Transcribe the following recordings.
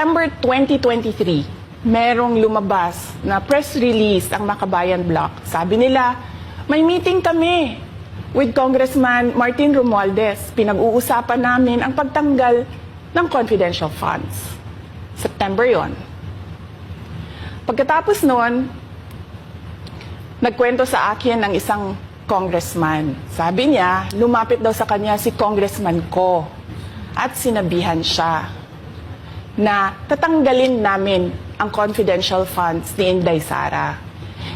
September 2023, merong lumabas na press release ang Makabayan Block. Sabi nila, may meeting kami with Congressman Martin Romualdez. Pinag-uusapan namin ang pagtanggal ng confidential funds. September yon. Pagkatapos noon, nagkwento sa akin ng isang congressman. Sabi niya, lumapit daw sa kanya si congressman ko at sinabihan siya na tatanggalin namin ang confidential funds ni Inday Sara.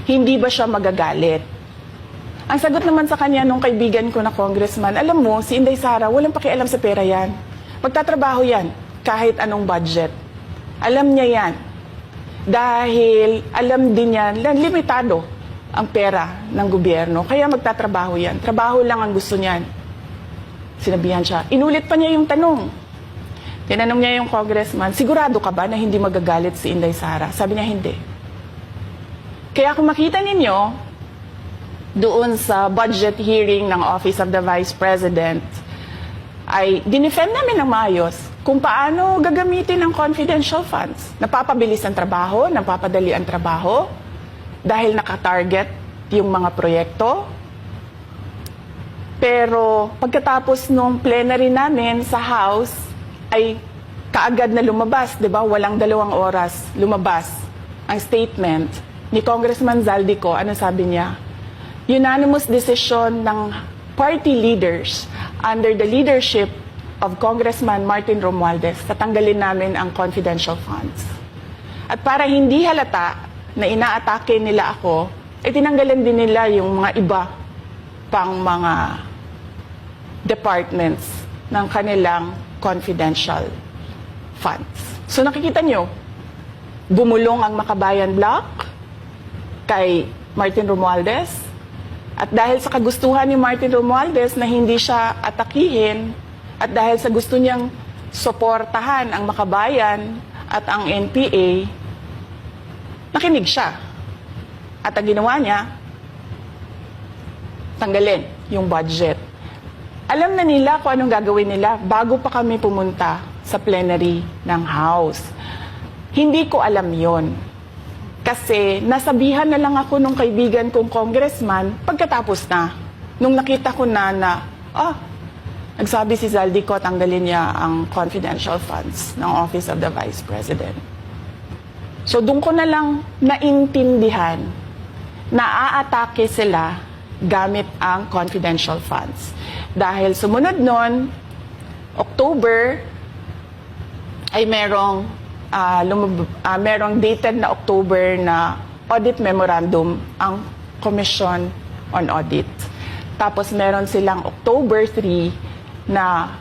Hindi ba siya magagalit? Ang sagot naman sa kanya nung kaibigan ko na congressman, alam mo, si Inday Sara, walang pakialam sa pera yan. Magtatrabaho yan, kahit anong budget. Alam niya yan. Dahil alam din yan, limitado ang pera ng gobyerno. Kaya magtatrabaho yan. Trabaho lang ang gusto niyan. Sinabihan siya. Inulit pa niya yung tanong. Tinanong niya yung congressman, sigurado ka ba na hindi magagalit si Inday Sara? Sabi niya, hindi. Kaya kung makita ninyo, doon sa budget hearing ng Office of the Vice President, ay dinefend namin ng maayos kung paano gagamitin ang confidential funds. Napapabilis ang trabaho, napapadali ang trabaho, dahil nakatarget yung mga proyekto. Pero pagkatapos nung plenary namin sa House, ay kaagad na lumabas, di ba? Walang dalawang oras lumabas ang statement ni Congressman Zaldico. Ano sabi niya? Unanimous decision ng party leaders under the leadership of Congressman Martin Romualdez, tatanggalin namin ang confidential funds. At para hindi halata na inaatake nila ako, eh tinanggalan din nila yung mga iba pang mga departments ng kanilang confidential funds. So nakikita nyo, bumulong ang Makabayan Block kay Martin Romualdez. At dahil sa kagustuhan ni Martin Romualdez na hindi siya atakihin at dahil sa gusto niyang suportahan ang Makabayan at ang NPA, nakinig siya. At ang ginawa niya, tanggalin yung budget. Alam na nila kung anong gagawin nila bago pa kami pumunta sa plenary ng House. Hindi ko alam yon. Kasi nasabihan na lang ako nung kaibigan kong congressman pagkatapos na. Nung nakita ko na na, ah, nagsabi si Zaldico tanggalin niya ang confidential funds ng Office of the Vice President. So doon ko na lang naintindihan na aatake sila gamit ang confidential funds. Dahil sumunod nun, October, ay merong, ah, lumab- ah, merong dated na October na audit memorandum ang Commission on Audit. Tapos meron silang October 3 na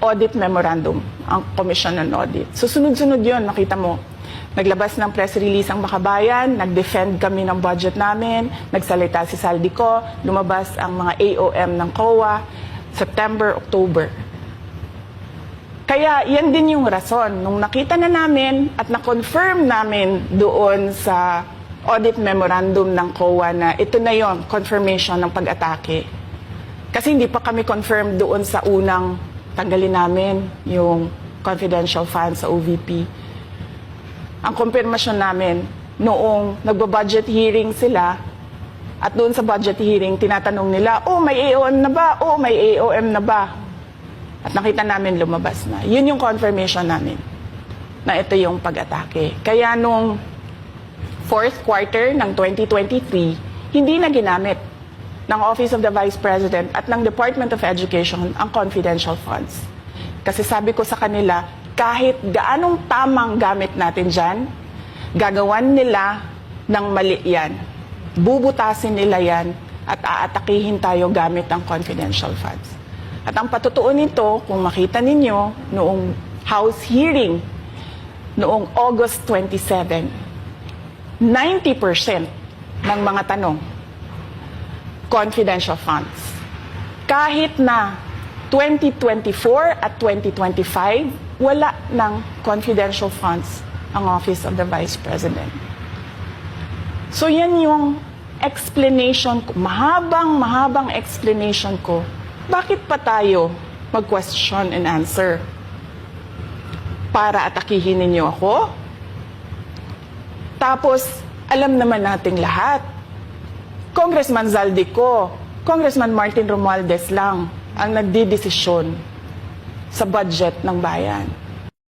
audit memorandum ang Commission on Audit. So sunod-sunod yon nakita mo. Naglabas ng press release ang Makabayan, nag-defend kami ng budget namin, nagsalita si Saldico, lumabas ang mga AOM ng COA, September, October. Kaya yan din yung rason. Nung nakita na namin at na-confirm namin doon sa audit memorandum ng COA na ito na yon confirmation ng pag-atake. Kasi hindi pa kami confirmed doon sa unang tanggalin namin yung confidential funds sa OVP. Ang konfirmasyon namin noong nagba-budget hearing sila at doon sa budget hearing tinatanong nila, oh may AOM na ba? Oh may AOM na ba? At nakita namin lumabas na. Yun yung confirmation namin na ito yung pag-atake. Kaya nung fourth quarter ng 2023, hindi na ginamit ng Office of the Vice President at ng Department of Education ang confidential funds. Kasi sabi ko sa kanila, kahit gaanong tamang gamit natin dyan, gagawan nila ng mali yan. Bubutasin nila yan at aatakihin tayo gamit ang confidential funds. At ang patutuo nito, kung makita ninyo, noong House hearing, noong August 27, 90% ng mga tanong, confidential funds. Kahit na 2024 at 2025, wala ng confidential funds ang Office of the Vice President. So yan yung explanation mahabang mahabang explanation ko, bakit pa tayo mag-question and answer? para atakihin ninyo ako? Tapos, alam naman nating lahat. Congressman Zaldico, Congressman Martin Romualdez lang ang nagdidesisyon sa budget ng bayan.